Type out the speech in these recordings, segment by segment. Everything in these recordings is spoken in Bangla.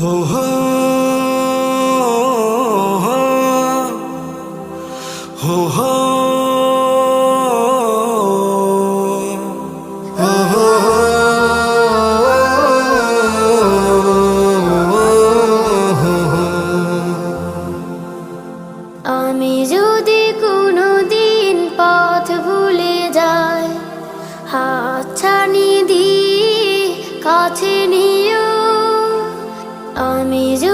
哦。All me you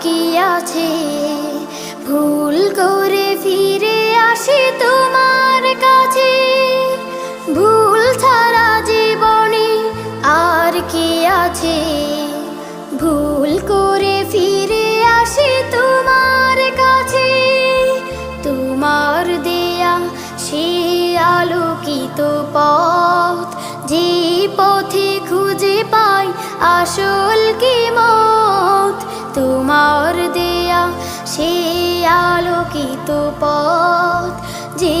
আর কি আছে? ভুল করে ফিরে আসি তোমার কাছে। ভুল ছাড়া জীবনে আর কি আছে? ভুল করে ফিরে আসি তোমার কাছে। তোমার দেয়া সে আলোকিত পথ, যে পথে খুঁজে পাই আসল কি মত আলোকিত পথ। যে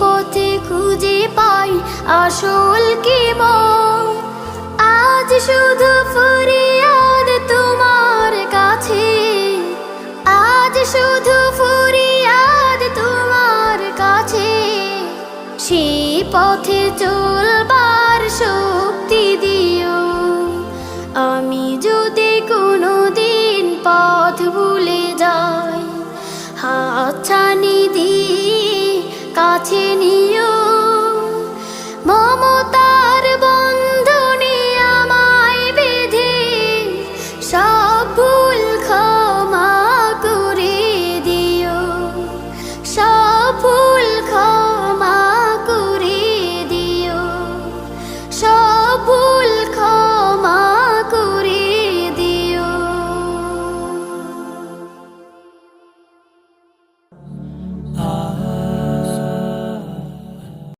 পথে খুঁজে পাই আসল কি আজ শুধু ফরিয়াদ তোমার কাছে। আজ শুধু ফরিয়াদ তোমার কাছে। সেই পথে চলবার শক্তি দিও